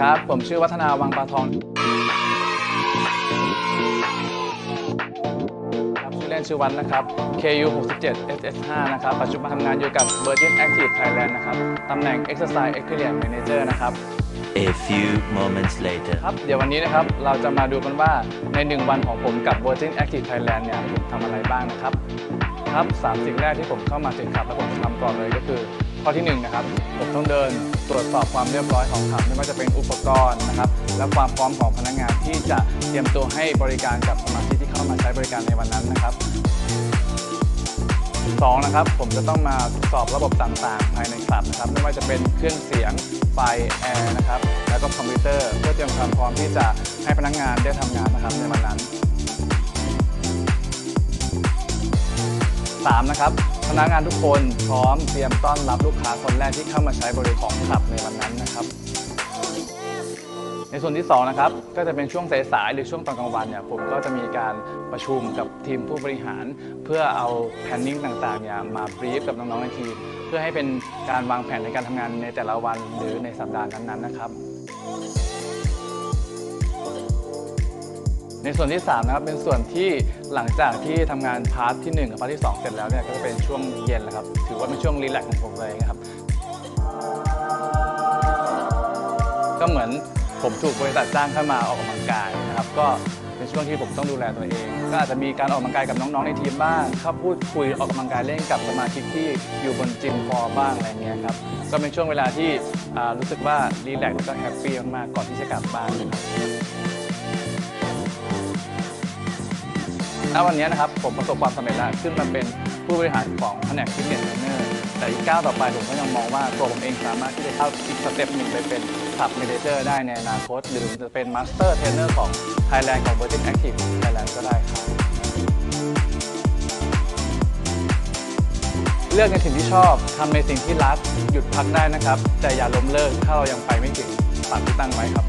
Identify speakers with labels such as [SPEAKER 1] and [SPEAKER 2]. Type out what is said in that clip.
[SPEAKER 1] ครับ ผมชื่อวัฒนาวังปลาทองครับชื่อเล่นชื่อวันนะครับ KU 67 SS5 นะครับ ปัจจุบันทำงานอยู่กับ Virgin Active Thailand นะครับ ตำแหน่ง Exercise Experience Manager นะครับ
[SPEAKER 2] A few moments later.
[SPEAKER 1] ครับ เดี๋ยววันนี้นะครับ เราจะมาดูกันว่าใน 1 วันของผมกับ Virgin Active Thailand เนี่ยผมทำอะไรบ้างนะครับ ครับสามสิ่งแรกที่ผมเข้ามาถึงขับ แล้วผมทำก่อนเลยก็คือ ข้อที่หนึ่งนะครับ ผมต้องเดิน ตรวจสอบความเรียบร้อยของขับไม่ว่าจะเป็นอุปกรณ์นะครับ และความพร้อมของพนักงานที่จะเตรียมตัวให้บริการกับสมาชิกที่เข้ามาใช้บริการในวันนั้นนะครับสองนะครับผมจะต้องมาทดสอบระบบต่างๆ ภายในคลับนะครับไม่ว่าจะเป็นเครื่องเสียงไฟแอร์นะครับแล้วก็คอมพิวเตอร์เพื่อเตรียมความพร้อมที่จะให้พนักงานได้ทำงานนะครับในวันนั้น 3 นะครับ พนักงานทุกคนพร้อมเตรียมต้อนรับลูกค้าคนแรกที่เข้ามาใช้บริการของคลับในวันนั้นนะครับ ในส่วนที่ 2 นะครับ ก็จะเป็นช่วงสายๆหรือช่วงตอนกลางวันเนี่ยผมก็จะมีการประชุมกับทีมผู้บริหาร เพื่อเอาแพนนิ่งต่างๆเนี่ยมาบรีฟกับน้องๆในทีม เพื่อให้เป็นการวางแผนในการทำงานในแต่ละวันหรือในสัปดาห์นั้นๆนะครับ ในส่วนที่3นะครับเป็นส่วนที่หลังจากที่ทำงานพาร์ทที่1กับพาร์ทที่ 2 เสร็จแล้วเนี่ยก็จะเป็นช่วงเย็นแล้วครับถือว่าเป็นช่วงรีแลกซ์ของผมเลยนะครับก็เหมือนผมถูกบริษัทจ้างเข้ามาออกกำลังกายนะครับ ก็เป็นช่วงที่ผมต้องดูแลตัวเอง ก็อาจจะมีการออกกำลังกายกับน้องๆในทีมบ้างเข้าพูดคุยออกกำลังกายเล่นกับสมาชิกที่อยู่บนจิมฟอร์บ้างอะไรเงี้ยครับก็เป็นช่วงเวลาที่รู้สึกว่ารีแลกซ์แล้วก็แฮปปี้มากๆก่อนที่จะกลับบ้านนะครับ ณวันนี้นะครับผมประสบความสำเร็จแล้วขึ้นมาเป็นผู้บริหารของแผนกฟิตเนสเทรนเนอร์แต่อีกก้าวต่อไปผมก็ยังมองว่าตัวผมเองสามารถที่จะเข้าอีกสเต็ปหนึ่งไปเป็นขับเมเนเจอร์ได้ในอนาคต หรือจะเป็นมาสเตอร์เทรนเนอร์ของ Thailand ของ Virgin Active Thailand ก็ได้ครับเลือกในสิ่งที่ชอบทำในสิ่งที่รักหยุดพักได้นะครับแต่อย่าล้มเลิกถ้าเรายังไปไม่ถึงฝันที่ตั้งไว้ครับ